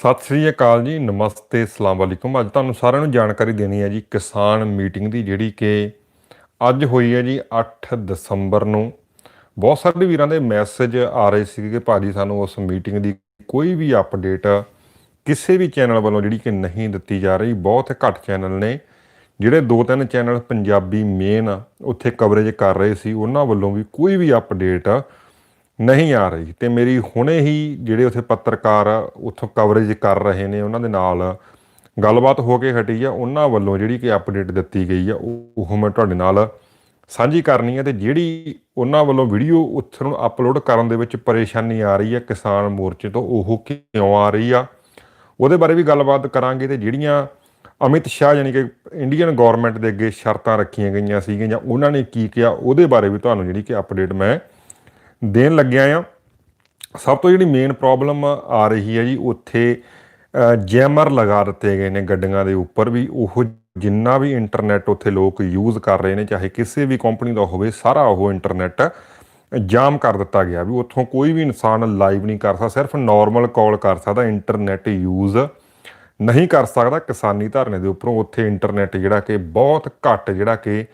ਸਤਿ ਸ੍ਰੀ ਅਕਾਲ ਜੀ, ਨਮਸਤੇ, ਅਸਲਾਮ ਵਾਲੇਕੁਮ ਅੱਜ ਤੁਹਾਨੂੰ ਸਾਰਿਆਂ ਨੂੰ ਜਾਣਕਾਰੀ ਦੇਣੀ ਹੈ ਜੀ ਕਿਸਾਨ ਮੀਟਿੰਗ ਦੀ, ਜਿਹੜੀ ਕਿ ਅੱਜ ਹੋਈ ਹੈ ਜੀ 8 ਦਸੰਬਰ ਨੂੰ। ਬਹੁਤ ਸਾਰੇ ਵੀਰਾਂ ਦੇ ਮੈਸੇਜ ਆ ਰਹੇ ਸੀ ਕਿ ਭਾਜੀ ਸਾਨੂੰ ਉਸ ਮੀਟਿੰਗ ਦੀ ਕੋਈ ਵੀ ਅਪਡੇਟ ਕਿਸੇ ਵੀ ਚੈਨਲ ਵੱਲੋਂ ਜਿਹੜੀ ਕਿ ਨਹੀਂ ਦਿੱਤੀ ਜਾ ਰਹੀ। ਬਹੁਤ ਘੱਟ ਚੈਨਲ ਨੇ, ਜਿਹੜੇ ਦੋ ਤਿੰਨ ਚੈਨਲ ਪੰਜਾਬੀ ਮੇਨ ਉੱਥੇ ਕਵਰੇਜ ਕਰ ਰਹੇ ਸੀ, ਉਹਨਾਂ ਵੱਲੋਂ ਵੀ ਕੋਈ ਵੀ ਅਪਡੇਟ ਨਹੀਂ ਆ ਰਹੀ। ਤੇ ਮੇਰੀ ਹੁਣੇ ਹੀ ਜਿਹੜੇ ਉੱਥੇ ਪੱਤਰਕਾਰ ਉੱਥੋਂ ਕਵਰੇਜ ਕਰ ਰਹੇ ਨੇ, ਉਹਨਾਂ ਦੇ ਨਾਲ ਗੱਲਬਾਤ ਹੋ ਕੇ ਹਟੀ ਆ। ਉਹਨਾਂ ਵੱਲੋਂ ਜਿਹੜੀ ਕਿ ਅਪਡੇਟ ਦਿੱਤੀ ਗਈ ਆ, ਉਹ ਉਹ ਮੈਂ ਤੁਹਾਡੇ ਨਾਲ ਸਾਂਝੀ ਕਰਨੀ ਹੈ ਤੇ ਜਿਹੜੀ ਉਹਨਾਂ ਵੱਲੋਂ ਵੀਡੀਓ ਉੱਥੇ ਨੂੰ ਅਪਲੋਡ ਕਰਨ ਦੇ ਵਿੱਚ ਪਰੇਸ਼ਾਨੀ ਆ ਰਹੀ ਹੈ ਕਿਸਾਨ ਮੋਰਚੇ ਤੋਂ, ਉਹ ਕਿਉਂ ਆ ਰਹੀ ਆ? ਉਹਦੇ ਬਾਰੇ ਵੀ ਗੱਲਬਾਤ ਕਰਾਂਗੇ। ਤੇ ਜਿਹੜੀਆਂ ਅਮਿਤ ਸ਼ਾਹ ਯਾਨੀ ਕਿ ਇੰਡੀਅਨ ਗਵਰਨਮੈਂਟ ਦੇ ਅੱਗੇ ਸ਼ਰਤਾਂ ਰੱਖੀਆਂ ਗਈਆਂ ਸੀਗੀਆਂ ਜਾਂ ਉਹਨਾਂ ਨੇ ਕੀ ਕਿਹਾ, ਉਹਦੇ ਬਾਰੇ ਵੀ ਤੁਹਾਨੂੰ ਜਿਹੜੀ ਕਿ ਅਪਡੇਟ ਮੈਂ ਦੇਣ ਲੱਗਿਆ ਆ ਸਭ ਤੋਂ ਜਿਹੜੀ ਮੇਨ ਪ੍ਰੋਬਲਮ ਆ ਰਹੀ ਹੈ ਜੀ, ਉੱਥੇ ਜੈਮਰ ਲਗਾ ਦਿੱਤੇ ਗਏ ਨੇ ਗੱਡੀਆਂ ਦੇ ਉੱਪਰ ਵੀ। ਉਹ ਜਿੰਨਾ ਵੀ ਇੰਟਰਨੈਟ ਉੱਥੇ ਲੋਕ ਯੂਜ਼ ਕਰ ਰਹੇ ਨੇ, ਚਾਹੇ ਕਿਸੇ ਵੀ ਕੰਪਨੀ ਦਾ ਹੋਵੇ, ਸਾਰਾ ਉਹ ਇੰਟਰਨੈਟ ਜਾਮ ਕਰ ਦਿੱਤਾ ਗਿਆ ਵੀ। ਉੱਥੋਂ ਕੋਈ ਵੀ ਇਨਸਾਨ ਲਾਈਵ ਨਹੀਂ ਕਰ ਸਕਦਾ, ਸਿਰਫ ਨਾਰਮਲ ਕਾਲ ਕਰ ਸਕਦਾ ਇੰਟਰਨੈਟ ਯੂਜ਼ ਨਹੀਂ ਕਰ ਸਕਦਾ ਕਿਸਾਨੀ ਧਰਨੇ ਦੇ ਉੱਪਰੋਂ। ਉੱਥੇ ਇੰਟਰਨੈਟ ਜਿਹੜਾ ਕਿ ਬਹੁਤ ਘੱਟ, ਜਿਹੜਾ ਕਿ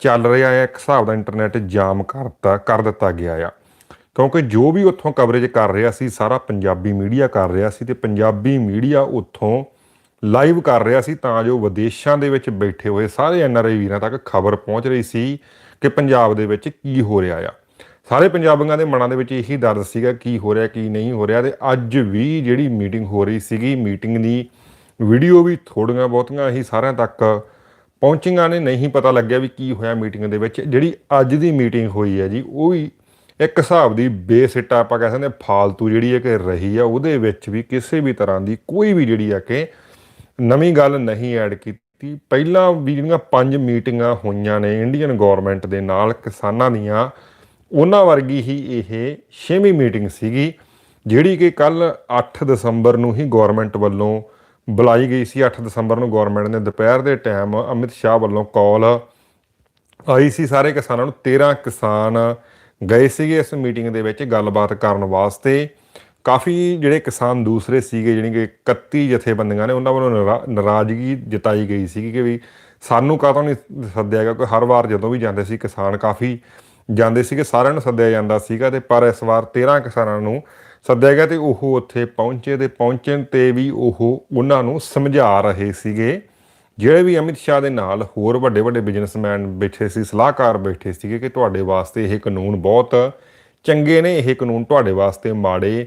ਚੱਲ ਰਿਹਾ ਹੈ, ਇੱਕ ਹਿਸਾਬ ਦਾ ਇੰਟਰਨੈਟ ਜਾਮ ਕਰਤਾ ਕਰ ਦਿੱਤਾ ਗਿਆ ਆ। ਕਿਉਂਕਿ ਜੋ ਵੀ ਉੱਥੋਂ ਕਵਰੇਜ ਕਰ ਰਿਹਾ ਸੀ, ਸਾਰਾ ਪੰਜਾਬੀ ਮੀਡੀਆ ਕਰ ਰਿਹਾ ਸੀ ਤੇ ਪੰਜਾਬੀ ਮੀਡੀਆ ਉੱਥੋਂ ਲਾਈਵ ਕਰ ਰਿਹਾ ਸੀ ਤਾਂ ਜੋ ਵਿਦੇਸ਼ਾਂ ਦੇ ਵਿੱਚ ਬੈਠੇ ਹੋਏ ਸਾਰੇ ਐਨਆਰਆਈ ਵੀਰਾਂ ਤੱਕ ਖਬਰ ਪਹੁੰਚ ਰਹੀ ਸੀ ਕਿ ਪੰਜਾਬ ਦੇ ਵਿੱਚ ਕੀ ਹੋ ਰਿਹਾ ਆ। ਸਾਰੇ ਪੰਜਾਬੀਆਂ ਦੇ ਮਨਾਂ ਦੇ ਵਿੱਚ ਇਹੀ ਦਰਦ ਸੀਗਾ, ਕੀ ਹੋ ਰਿਹਾ, ਕੀ ਨਹੀਂ ਹੋ ਰਿਹਾ ਤੇ ਅੱਜ ਵੀ ਜਿਹੜੀ ਮੀਟਿੰਗ ਹੋ ਰਹੀ ਸੀਗੀ ਮੀਟਿੰਗ ਦੀ ਵੀਡੀਓ ਵੀ ਥੋੜੀਆਂ ਬਹੁਤੀਆਂ ਹੀ ਸਾਰਿਆਂ ਤੱਕ ਪਹੁੰਚੀਆਂ ਨੇ, ਨਹੀਂ ਪਤਾ ਲੱਗਿਆ ਵੀ ਕੀ ਹੋਇਆ ਮੀਟਿੰਗ ਦੇ ਵਿੱਚ। ਜਿਹੜੀ ਅੱਜ ਦੀ ਮੀਟਿੰਗ ਹੋਈ ਹੈ ਜੀ, ਉਹ ਵੀ ਇੱਕ ਹਿਸਾਬ ਦੀ ਬੇਸਿੱਟਾ ਆਪਾਂ ਕਹਿ ਸਕਦੇ ਫਾਲਤੂ ਜਿਹੜੀ ਹੈ ਕਿ ਰਹੀ ਆ, ਉਹਦੇ ਵਿੱਚ ਵੀ ਕਿਸੇ ਵੀ ਤਰ੍ਹਾਂ ਦੀ ਕੋਈ ਵੀ ਜਿਹੜੀ ਆ ਕਿ ਨਵੀਂ ਗੱਲ ਨਹੀਂ ਐਡ ਕੀਤੀ। ਪਹਿਲਾਂ ਵੀ ਜਿਹੜੀਆਂ ਪੰਜ ਮੀਟਿੰਗਾਂ ਹੋਈਆਂ ਨੇ ਇੰਡੀਅਨ ਗਵਰਨਮੈਂਟ ਦੇ ਨਾਲ, ਕਿਸਾਨਾਂ ਦੀਆਂ, ਉਹਨਾਂ ਵਰਗੀ ਹੀ ਇਹ ਛੇਵੀਂ ਮੀਟਿੰਗ ਸੀਗੀ, ਜਿਹੜੀ ਕਿ ਕੱਲ 8 ਦਸੰਬਰ ਨੂੰ ਹੀ ਗਵਰਨਮੈਂਟ ਵੱਲੋਂ ਬੁਲਾਈ ਗਈ ਸੀ 8 ਦਸੰਬਰ ਨੂੰ ਗਵਰਨਮੈਂਟ ਨੇ। ਦੁਪਹਿਰ ਦੇ ਟਾਈਮ ਅਮਿਤ ਸ਼ਾਹ ਵੱਲੋਂ ਕਾਲ ਆਈ ਸੀ। ਸਾਰੇ ਕਿਸਾਨਾਂ ਨੂੰ 13 ਕਿਸਾਨ ਗਏ ਸੀਗੇ ਇਸ ਮੀਟਿੰਗ ਦੇ ਵਿੱਚ ਗੱਲਬਾਤ ਕਰਨ ਵਾਸਤੇ। ਕਾਫੀ ਜਿਹੜੇ ਕਿਸਾਨ ਦੂਸਰੇ ਸੀਗੇ ਜਿਹੜੀ ਕਿ 31 ਜਥੇਬੰਦੀਆਂ ਨੇ, ਉਹਨਾਂ ਵੱਲੋਂ ਨਾਰਾ- ਨਾਰਾਜ਼ਗੀ ਜਤਾਈ ਗਈ ਸੀ ਕਿ ਵੀ ਸਾਨੂੰ ਕਾਹਤੋਂ ਨਹੀਂ ਸੱਦਿਆ ਗਿਆ ਕੋਈ ਹਰ ਵਾਰ ਜਦੋਂ ਵੀ ਜਾਂਦੇ ਸੀ ਕਿਸਾਨ ਕਾਫੀ ਜਾਂਦੇ ਸੀਗੇ, ਸਾਰਿਆਂ ਨੂੰ ਸੱਦਿਆ ਜਾਂਦਾ ਸੀਗਾ ਤੇ ਪਰ ਇਸ ਵਾਰ 13 ਕਿਸਾਨਾਂ ਨੂੰ ਸੱਦਿਆ ਗਿਆ ਤੇ ਉਹ ਉੱਥੇ ਪਹੁੰਚੇ ਤੇ ਪਹੁੰਚਣ ਤੇ ਵੀ ਉਹ ਉਹਨਾਂ ਨੂੰ ਸਮਝਾ ਰਹੇ ਸੀਗੇ। ਜਿਹੜੇ ਵੀ ਅਮਿਤ ਸ਼ਾਹ ਦੇ ਨਾਲ ਹੋਰ ਵੱਡੇ ਵੱਡੇ ਬਿਜ਼ਨਸਮੈਨ ਬੈਠੇ ਸੀ, ਸਲਾਹਕਾਰ ਬੈਠੇ ਸੀਗੇ ਕਿ ਤੁਹਾਡੇ ਵਾਸਤੇ ਇਹ ਕਾਨੂੰਨ ਬਹੁਤ ਚੰਗੇ ਨੇ, ਇਹ ਕਾਨੂੰਨ ਤੁਹਾਡੇ ਵਾਸਤੇ ਮਾੜੇ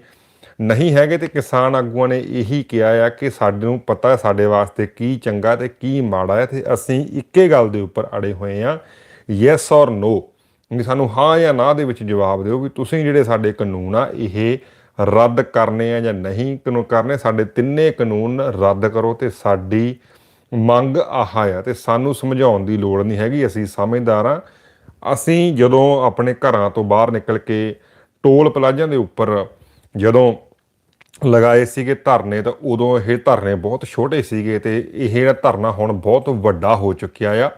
ਨਹੀਂ ਹੈਗੇ ਤੇ ਕਿਸਾਨ ਆਗੂਆਂ ਨੇ ਇਹੀ ਕਿਹਾ ਆ ਕਿ ਸਾਡੇ ਨੂੰ ਪਤਾ ਹੈ ਸਾਡੇ ਵਾਸਤੇ ਕੀ ਚੰਗਾ ਤੇ ਕੀ ਮਾੜਾ ਹੈ ਤੇ ਅਸੀਂ ਇੱਕੇ ਗੱਲ ਦੇ ਉੱਪਰ ਅੜੇ ਹੋਏ ਆ ਯੈਸ ਔਰ ਨੋ ਵੀ ਸਾਨੂੰ ਹਾਂ ਜਾਂ ਨਾ ਦੇ ਵਿੱਚ ਜਵਾਬ ਦਿਓ ਵੀ ਤੁਸੀਂ ਜਿਹੜੇ ਸਾਡੇ ਕਾਨੂੰਨ ਆ, ਇਹ ਰੱਦ ਕਰਨੇ ਆ ਜਾਂ ਨਹੀਂ ਕਾਨੂੰਨ ਕਰਨੇ, ਸਾਡੇ ਤਿੰਨੇ ਕਾਨੂੰਨ ਰੱਦ ਕਰੋ ਤੇ ਸਾਡੀ ਮੰਗ ਆਹ ਆ ਤੇ ਸਾਨੂੰ ਸਮਝਾਉਣ ਦੀ ਲੋੜ ਨਹੀਂ ਹੈਗੀ, ਅਸੀਂ ਸਮਝਦਾਰ ਆ ਅਸੀਂ ਜਦੋਂ ਆਪਣੇ ਘਰਾਂ ਤੋਂ ਬਾਹਰ ਨਿਕਲ ਕੇ ਟੋਲ ਪਲਾਜ਼ਿਆਂ ਦੇ ਉੱਪਰ ਜਦੋਂ ਲਗਾਏ ਸੀਗੇ ਧਰਨੇ, ਤਾਂ ਉਦੋਂ ਇਹ ਧਰਨੇ ਬਹੁਤ ਛੋਟੇ ਸੀਗੇ ਤੇ ਇਹ ਜਿਹੜਾ ਧਰਨਾ ਹੁਣ ਬਹੁਤ ਵੱਡਾ ਹੋ ਚੁੱਕਿਆ ਆ।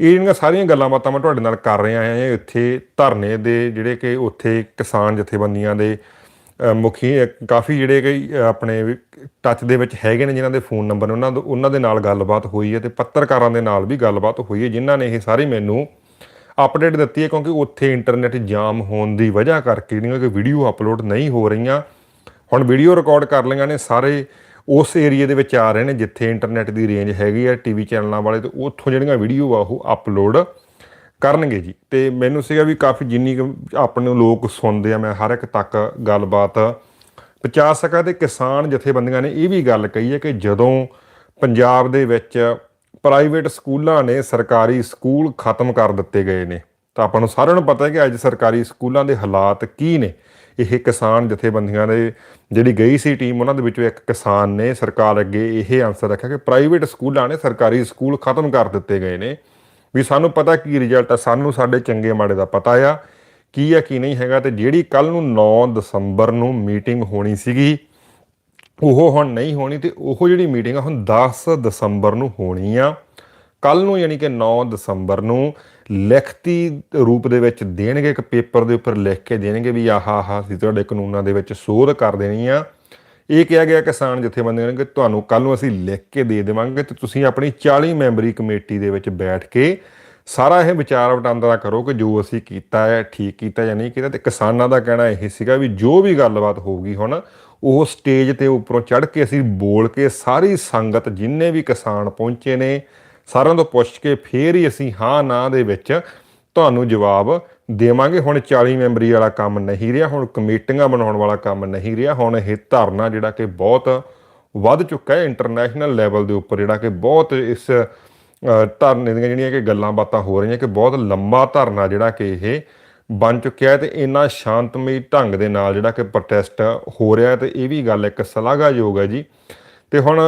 ਇਹ ਜਿਹੜੀਆਂ ਸਾਰੀਆਂ ਗੱਲਾਂ ਬਾਤਾਂ ਮੈਂ ਤੁਹਾਡੇ ਨਾਲ ਕਰ ਰਿਹਾ ਹਾਂ ਇੱਥੇ ਧਰਨੇ ਦੇ ਜਿਹੜੇ ਕਿ ਉੱਥੇ ਕਿਸਾਨ ਜਥੇਬੰਦੀਆਂ ਦੇ ਮੁਖੀ ਕਾਫੀ ਜਿਹੜੇ ਕਿ ਆਪਣੇ ਟੱਚ ਦੇ ਵਿੱਚ ਹੈਗੇ ਨੇ ਜਿਨ੍ਹਾਂ ਦੇ ਫੋਨ ਨੰਬਰ ਉਹਨਾਂ ਦੇ ਉਹਨਾਂ ਦੇ ਨਾਲ ਗੱਲਬਾਤ ਹੋਈ ਹੈ ਤੇ ਪੱਤਰਕਾਰਾਂ ਦੇ ਨਾਲ ਵੀ ਗੱਲਬਾਤ ਹੋਈ ਹੈ, ਜਿਨ੍ਹਾਂ ਨੇ ਇਹ ਸਾਰੀ ਮੈਨੂੰ ਅਪਡੇਟ ਦਿੱਤੀ ਹੈ, ਕਿਉਂਕਿ ਉੱਥੇ ਇੰਟਰਨੈਟ ਜਾਮ ਹੋਣ ਦੀ ਵਜ੍ਹਾ ਕਰਕੇ ਜਿਹੜੀਆਂ ਕਿ ਵੀਡੀਓ ਅਪਲੋਡ ਨਹੀਂ ਹੋ ਰਹੀਆਂ। ਹੁਣ ਵੀਡੀਓ ਰਿਕਾਰਡ ਕਰ ਲਈਆਂ ਨੇ, ਸਾਰੇ ਉਸ ਏਰੀਆ ਦੇ ਵਿੱਚ ਆ ਰਹੇ ਨੇ, ਜਿੱਥੇ ਇੰਟਰਨੈਟ ਦੀ ਰੇਂਜ ਹੈਗੀ ਆ ਟੀਵੀ ਚੈਨਲਾਂ ਵਾਲੇ, ਤੇ ਉੱਥੋਂ ਜਿਹੜੀਆਂ ਵੀਡੀਓ ਆ, ਉਹ ਅਪਲੋਡ ਕਰਨਗੇ ਜੀ। ਤੇ ਮੈਨੂੰ ਸੀਗਾ ਵੀ ਕਾਫੀ ਜਿੰਨੀ ਕੁ ਆਪਣੇ ਲੋਕ ਸੁਣਦੇ ਆ, ਮੈਂ ਹਰ ਇੱਕ ਤੱਕ ਗੱਲਬਾਤ ਪਹੁੰਚਾ ਸਕਾਂ ਤੇ ਕਿਸਾਨ ਜਥੇਬੰਦੀਆਂ ਨੇ ਇਹ ਵੀ ਗੱਲ ਕਹੀ ਹੈ ਕਿ ਜਦੋਂ ਪੰਜਾਬ ਦੇ ਵਿੱਚ ਪ੍ਰਾਈਵੇਟ ਸਕੂਲਾਂ ਨੇ ਸਰਕਾਰੀ ਸਕੂਲ ਖਤਮ ਕਰ ਦਿੱਤੇ ਗਏ ਨੇ, ਤਾਂ ਆਪਾਂ ਨੂੰ ਸਾਰਿਆਂ ਨੂੰ ਪਤਾ ਹੈ ਕਿ ਅੱਜ ਸਰਕਾਰੀ ਸਕੂਲਾਂ ਦੇ ਹਾਲਾਤ ਕੀ ਨੇ। ਇਹ ਕਿਸਾਨ ਜਥੇਬੰਦੀਆਂ ਦੇ ਜਿਹੜੀ ਗਈ ਸੀ ਟੀਮ, ਉਹਨਾਂ ਦੇ ਵਿੱਚੋਂ ਇੱਕ ਕਿਸਾਨ ਨੇ ਸਰਕਾਰ ਅੱਗੇ ਇਹ ਆਨਸਰ ਰੱਖਿਆ ਕਿ ਪ੍ਰਾਈਵੇਟ ਸਕੂਲਾਂ ਨੇ ਸਰਕਾਰੀ ਸਕੂਲ ਖਤਮ ਕਰ ਦਿੱਤੇ ਗਏ ਨੇ। ਵੀ ਸਾਨੂੰ ਪਤਾ ਕੀ ਰਿਜ਼ਲਟ ਆ, ਸਾਨੂੰ ਸਾਡੇ ਚੰਗੇ ਮਾੜੇ ਦਾ ਪਤਾ ਆ, ਕੀ ਆ, ਕੀ ਨਹੀਂ ਹੈਗਾ ਤੇ ਜਿਹੜੀ ਕੱਲ ਨੂੰ 9 ਦਸੰਬਰ ਨੂੰ ਮੀਟਿੰਗ ਹੋਣੀ ਸੀਗੀ, ਉਹ ਹੁਣ ਨਹੀਂ ਹੋਣੀ ਤੇ ਉਹ ਜਿਹੜੀ ਮੀਟਿੰਗ ਆ, ਹੁਣ 10 ਦਸੰਬਰ ਨੂੰ ਹੋਣੀ ਆ। ਕੱਲ ਨੂੰ ਯਾਨੀ ਕਿ 9 ਦਸੰਬਰ ਨੂੰ ਲਿਖਤੀ ਰੂਪ ਦੇ ਵਿੱਚ ਦੇਣਗੇ, ਇੱਕ ਪੇਪਰ ਦੇ ਉੱਪਰ ਲਿਖ ਕੇ ਦੇਣਗੇ ਵੀ ਆਹ, ਆਹਾ ਅਸੀਂ ਤੁਹਾਡੇ ਕਾਨੂੰਨਾਂ ਦੇ ਵਿੱਚ ਸੋਧ ਕਰ ਦੇਣੀ ਆ। ਇਹ ਕਿਹਾ ਗਿਆ ਕਿਸਾਨ ਜਥੇਬੰਦੀਆਂ ਨੇ ਕਿ ਤੁਹਾਨੂੰ ਕੱਲ ਨੂੰ ਅਸੀਂ ਲਿਖ ਕੇ ਦੇ ਦੇਵਾਂਗੇ ਤੇ ਤੁਸੀਂ ਆਪਣੀ 40 ਮੈਂਬਰੀ ਕਮੇਟੀ ਦੇ ਵਿੱਚ ਬੈਠ ਕੇ ਸਾਰਾ ਇਹ ਵਿਚਾਰ ਵਟਾਂਦਰਾ ਕਰੋ ਕਿ ਜੋ ਅਸੀਂ ਕੀਤਾ ਹੈ, ਠੀਕ ਕੀਤਾ ਜਾਂ ਨਹੀਂ ਕੀਤਾ ਤੇ ਕਿਸਾਨਾਂ ਦਾ ਕਹਿਣਾ ਇਹ ਸੀਗਾ ਵੀ ਜੋ ਵੀ ਗੱਲਬਾਤ ਹੋਊਗੀ ਹੁਣ, ਉਹ ਸਟੇਜ ਤੇ ਉੱਪਰੋਂ ਚੜ੍ਹ ਕੇ ਅਸੀਂ ਬੋਲ ਕੇ ਸਾਰੀ ਸੰਗਤ ਜਿੰਨੇ ਵੀ ਕਿਸਾਨ ਪਹੁੰਚੇ ਨੇ, ਸਾਰਿਆਂ ਤੋਂ ਪੁੱਛ ਕੇ ਫੇਰ ਹੀ ਅਸੀਂ ਹਾਂ, ਨਾ ਦੇ ਵਿੱਚ ਤੁਹਾਨੂੰ ਜਵਾਬ ਦੇਵਾਂਗੇ। ਹੁਣ 40 ਮੈਂਬਰੀ ਵਾਲਾ ਕੰਮ ਨਹੀਂ ਰਿਹਾ, ਹੁਣ ਕਮੇਟੀਆਂ ਬਣਾਉਣ ਵਾਲਾ ਕੰਮ ਨਹੀਂ ਰਿਹਾ, ਹੁਣ ਇਹ ਧਰਨਾ ਜਿਹੜਾ ਕਿ ਬਹੁਤ ਵੱਧ ਚੁੱਕਾ ਹੈ ਇੰਟਰਨੈਸ਼ਨਲ ਲੈਵਲ ਦੇ ਉੱਪਰ, ਜਿਹੜਾ ਕਿ ਬਹੁਤ ਇਸ ਧਰਨੇ ਦੀਆਂ ਜਿਹੜੀਆਂ ਕਿ ਗੱਲਾਂ ਬਾਤਾਂ ਹੋ ਰਹੀਆਂ ਕਿ ਬਹੁਤ ਲੰਮਾ ਧਰਨਾ ਜਿਹੜਾ ਕਿ ਇਹ ਬਣ ਚੁੱਕਿਆ ਹੈ ਤੇ ਇੰਨਾ ਸ਼ਾਂਤਮਈ ਢੰਗ ਦੇ ਨਾਲ ਜਿਹੜਾ ਕਿ ਪ੍ਰੋਟੈਸਟ ਹੋ ਰਿਹਾ ਹੈ ਤੇ ਇਹ ਵੀ ਗੱਲ ਇੱਕ ਸ਼ਲਾਘਾਯੋਗ ਹੈ ਜੀ। ਤੇ ਹੁਣ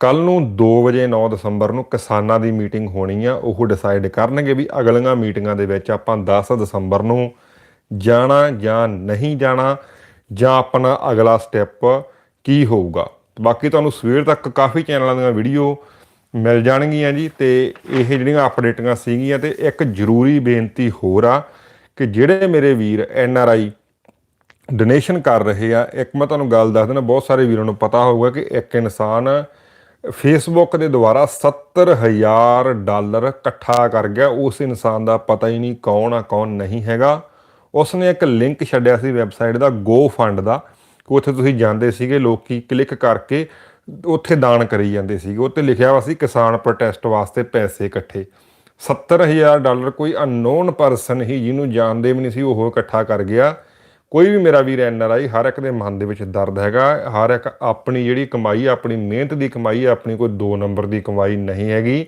ਕੱਲ ਨੂੰ 2 ਵਜੇ 9 ਦਸੰਬਰ ਨੂੰ ਕਿਸਾਨਾਂ ਦੀ ਮੀਟਿੰਗ ਹੋਣੀ ਆ, ਉਹ ਡਿਸਾਈਡ ਕਰਨਗੇ ਵੀ ਅਗਲੀਆਂ ਮੀਟਿੰਗਾਂ ਦੇ ਵਿੱਚ ਆਪਾਂ 10 ਦਸੰਬਰ ਨੂੰ ਜਾਣਾ ਜਾਂ ਨਹੀਂ ਜਾਣਾ ਜਾਂ ਆਪਣਾ ਅਗਲਾ ਸਟੈਪ ਕੀ ਹੋਊਗਾ। ਬਾਕੀ ਤੁਹਾਨੂੰ ਸਵੇਰ ਤੱਕ ਕਾਫੀ ਚੈਨਲਾਂ ਦੀਆਂ ਵੀਡੀਓ ਮਿਲ ਜਾਣਗੀਆਂ ਜੀ ਤੇ ਇਹ ਜਿਹੜੀਆਂ ਅਪਡੇਟਾਂ ਸੀਗੀਆਂ ਤੇ ਇੱਕ ਜ਼ਰੂਰੀ ਬੇਨਤੀ ਹੋਰ ਆ ਕਿ ਜਿਹੜੇ ਮੇਰੇ ਵੀਰ ਐਨ ਆਰ ਆਈ ਡੋਨੇਸ਼ਨ ਕਰ ਰਹੇ ਆ, ਇੱਕ ਮੈਂ ਤੁਹਾਨੂੰ ਗੱਲ ਦੱਸ ਦਿੰਦਾ ਬਹੁਤ ਸਾਰੇ ਵੀਰਾਂ ਨੂੰ ਪਤਾ ਹੋਊਗਾ ਕਿ ਇੱਕ ਇਨਸਾਨ ਫੇਸਬੁੱਕ ਦੇ ਦੁਆਰਾ 70000 ਡਾਲਰ ਇਕੱਠਾ ਕਰ ਗਿਆ। ਉਸ ਇਨਸਾਨ ਦਾ ਪਤਾ ਹੀ ਨਹੀਂ ਕੌਣ ਆ, ਕੌਣ ਨਹੀਂ ਹੈਗਾ। ਉਸ ਨੇ ਇੱਕ ਲਿੰਕ ਛੱਡਿਆ ਸੀ ਵੈਬਸਾਈਟ ਦਾ ਗੋ ਫੰਡ ਦਾ। ਕਿ ਉੱਥੇ ਤੁਸੀਂ ਜਾਂਦੇ ਸੀਗੇ, ਲੋਕੀ ਕਲਿੱਕ ਕਰਕੇ ਉੱਥੇ ਦਾਨ ਕਰੀ ਜਾਂਦੇ ਸੀਗੇ। ਉੱਤੇ ਲਿਖਿਆ ਹੋਇਆ ਸੀ ਕਿਸਾਨ ਪ੍ਰੋਟੈਸਟ ਵਾਸਤੇ ਪੈਸੇ ਇਕੱਠੇ। 70000 ਡਾਲਰ ਕੋਈ ਅਨਨੋਨ ਪਰਸਨ ਹੀ ਜਿਹਨੂੰ ਜਾਣਦੇ ਵੀ ਨਹੀਂ ਸੀ, ਉਹ ਇਕੱਠਾ ਕਰ ਗਿਆ। ਕੋਈ ਵੀ ਮੇਰਾ ਵੀਰ ਐਨ ਆਰ ਆਈ, ਹਰ ਇੱਕ ਦੇ ਮਨ ਦੇ ਵਿੱਚ ਦਰਦ ਹੈਗਾ। ਹਰ ਇੱਕ ਆਪਣੀ ਜਿਹੜੀ ਕਮਾਈ ਆਪਣੀ ਮਿਹਨਤ ਦੀ ਕਮਾਈ ਆਪਣੀ ਕੋਈ 2 ਨੰਬਰ ਦੀ ਕਮਾਈ ਨਹੀਂ ਹੈਗੀ।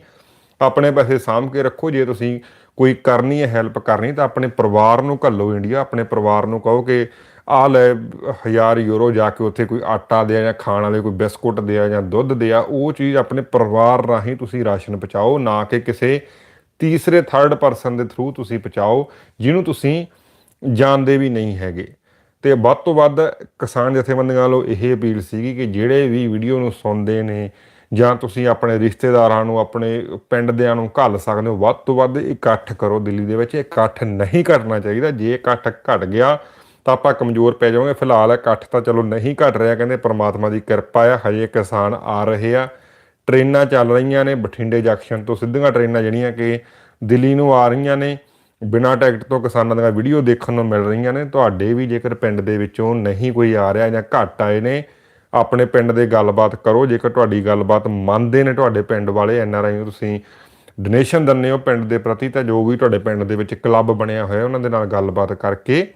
ਆਪਣੇ ਪੈਸੇ ਸਾਂਭ ਕੇ ਰੱਖੋ, ਜੇ ਤੁਸੀਂ ਕੋਈ ਕਰਨੀ ਹੈ, ਹੈਲਪ ਕਰਨੀ, ਤਾਂ ਆਪਣੇ ਪਰਿਵਾਰ ਨੂੰ ਘੱਲੋ ਇੰਡੀਆ। ਆਪਣੇ ਪਰਿਵਾਰ ਨੂੰ ਕਹੋ ਕਿ ਆ ਲੈ 1000 ਯੂਰੋ ਜਾ ਕੇ ਉੱਥੇ ਕੋਈ ਆਟਾ ਦੇ ਜਾਂ ਖਾਣ ਵਾਲੇ ਕੋਈ ਬਿਸਕੁਟ ਦੇ ਆ ਜਾਂ ਦੁੱਧ ਦੇ ਆ ਉਹ ਚੀਜ਼ ਆਪਣੇ ਪਰਿਵਾਰ ਰਾਹੀਂ ਤੁਸੀਂ ਰਾਸ਼ਨ ਪਹੁੰਚਾਓ, ਨਾ ਕਿ ਕਿਸੇ ਤੀਸਰੇ ਥਰਡ ਪਰਸਨ ਦੇ ਥਰੂ ਤੁਸੀਂ ਪਹੁੰਚਾਓ, ਜਿਹਨੂੰ ਤੁਸੀਂ ਜਾਣਦੇ ਵੀ ਨਹੀਂ ਹੈਗੇ। ਤੇ ਵੱਧ ਤੋਂ ਵੱਧ ਕਿਸਾਨ ਜਥੇਬੰਦੀਆਂ ਵੱਲੋਂ ਇਹ ਅਪੀਲ ਸੀਗੀ ਕਿ ਜਿਹੜੇ ਵੀ ਵੀਡੀਓ ਨੂੰ ਸੁਣਦੇ ਨੇ ਜਾਂ ਤੁਸੀਂ ਆਪਣੇ ਰਿਸ਼ਤੇਦਾਰਾਂ ਨੂੰ, ਆਪਣੇ ਪਿੰਡ ਦਿਆਂ ਨੂੰ ਘੱਲ ਸਕਦੇ ਹੋ, ਵੱਧ ਤੋਂ ਵੱਧ ਇਕੱਠ ਕਰੋ ਦਿੱਲੀ ਦੇ ਵਿੱਚ। ਇਕੱਠ ਨਹੀਂ ਕਰਨਾ ਚਾਹੀਦਾ। ਜੇ ਇਕੱਠ ਘਟ ਗਿਆ ਤਾਂ ਆਪਾਂ ਕਮਜ਼ੋਰ ਪੈ ਜਾਵਾਂਗੇ। ਫਿਲਹਾਲ ਇਕੱਠ ਤਾਂ ਚਲੋ ਨਹੀਂ ਘਟ ਰਿਹਾ, ਕਹਿੰਦੇ ਪ੍ਰਮਾਤਮਾ ਦੀ ਕਿਰਪਾ ਆ, ਹਜੇ ਕਿਸਾਨ ਆ ਰਹੇ ਆ। ਟ੍ਰੇਨਾਂ ਚੱਲ ਰਹੀਆਂ ਨੇ, ਬਠਿੰਡੇ ਜੰਕਸ਼ਨ ਤੋਂ ਸਿੱਧੀਆਂ ਟ੍ਰੇਨਾਂ ਜਿਹੜੀਆਂ ਕਿ ਦਿੱਲੀ ਨੂੰ ਆ ਰਹੀਆਂ ਨੇ। ਬਿਨਾਂ ਟਿਕਟ ਤੋਂ ਕਿਸਾਨਾਂ ਦੀਆਂ ਵੀਡੀਓ ਦੇਖਣ ਨੂੰ ਮਿਲ ਰਹੀਆਂ ਨੇ। ਤੁਹਾਡੇ ਵੀ ਜੇਕਰ ਪਿੰਡ ਦੇ ਵਿੱਚੋਂ ਨਹੀਂ ਕੋਈ ਆ ਰਿਹਾ ਜਾਂ ਘੱਟ ਆਏ ਨੇ, ਆਪਣੇ ਪਿੰਡ ਦੇ ਗੱਲਬਾਤ ਕਰੋ। ਜੇਕਰ ਤੁਹਾਡੀ ਗੱਲਬਾਤ ਮੰਨਦੇ ਨੇ ਤੁਹਾਡੇ ਪਿੰਡ ਵਾਲੇ, ਐਨ ਆਰ ਆਈ ਨੂੰ ਤੁਸੀਂ ਡੋਨੇਸ਼ਨ ਦਿੰਦੇ ਹੋ ਪਿੰਡ ਦੇ ਪ੍ਰਤੀ, ਤਾਂ ਜੋ ਵੀ ਤੁਹਾਡੇ ਪਿੰਡ ਦੇ ਵਿੱਚ ਕਲੱਬ ਬਣਿਆ ਹੋਇਆ, ਉਹਨਾਂ ਦੇ ਨਾਲ ਗੱਲਬਾਤ ਕਰਕੇ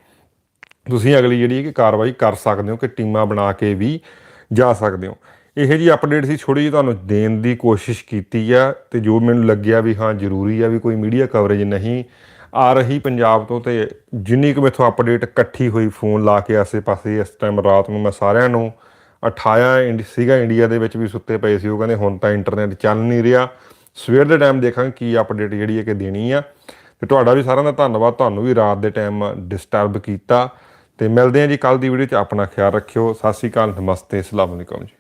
ਤੁਸੀਂ ਅਗਲੀ ਜਿਹੜੀ ਕਿ ਕਾਰਵਾਈ ਕਰ ਸਕਦੇ ਹੋ ਕਿ ਟੀਮਾਂ ਬਣਾ ਕੇ ਵੀ ਜਾ ਸਕਦੇ ਹੋ। ਇਹ ਜੀ ਅਪਡੇਟ ਸੀ ਥੋੜੀ ਜਿਹੀ ਤੁਹਾਨੂੰ ਦੇਣ ਦੀ ਕੋਸ਼ਿਸ਼ ਕੀਤੀ ਆ ਤੇ ਜੋ ਮੈਨੂੰ ਲੱਗਿਆ ਵੀ ਹਾਂ, ਜ਼ਰੂਰੀ ਆ ਵੀ ਕੋਈ ਮੀਡੀਆ ਕਵਰੇਜ ਨਹੀਂ ਆ ਰਹੀ ਪੰਜਾਬ ਤੋਂ ਤੇ ਜਿੰਨੀ ਕੁ ਮੇਥੋਂ ਅਪਡੇਟ ਇਕੱਠੀ ਹੋਈ ਫੋਨ ਲਾ ਕੇ ਆਸੇ-ਪਾਸੇ ਇਸ ਟਾਈਮ ਰਾਤ ਨੂੰ ਮੈਂ ਸਾਰਿਆਂ ਨੂੰ ਅਠਾਇਆ ਇੰਡ- ਸੀਗਾ ਇੰਡੀਆ ਦੇ ਵਿੱਚ ਵੀ ਸੁੱਤੇ ਪਏ ਸੀ, ਉਹ ਕਹਿੰਦੇ ਹੁਣ ਤਾਂ ਇੰਟਰਨੈਟ ਚੱਲ ਨਹੀਂ ਰਿਹਾ। ਸਵੇਰ ਦੇ ਟਾਈਮ ਦੇਖਾਂਗੇ ਕੀ ਅਪਡੇਟ ਜਿਹੜੀ ਹੈ ਕਿ ਦੇਣੀ ਆ। ਤੇ ਤੁਹਾਡਾ ਵੀ ਸਾਰਿਆਂ ਦਾ ਧੰਨਵਾਦ, ਤੁਹਾਨੂੰ ਵੀ ਰਾਤ ਦੇ ਟਾਈਮ ਡਿਸਟਰਬ ਕੀਤਾ। ਤੇ ਮਿਲਦੇ ਹਾਂ ਜੀ ਕੱਲ ਦੀ ਵੀਡੀਓ 'ਚ, ਆਪਣਾ ਖਿਆਲ ਰੱਖਿਓ। ਸਤਿ ਸ਼੍ਰੀ ਅਕਾਲ, ਨਮਸਤੇ, ਅਸਲਾਮ ਅਲੈਕੁਮ ਜੀ।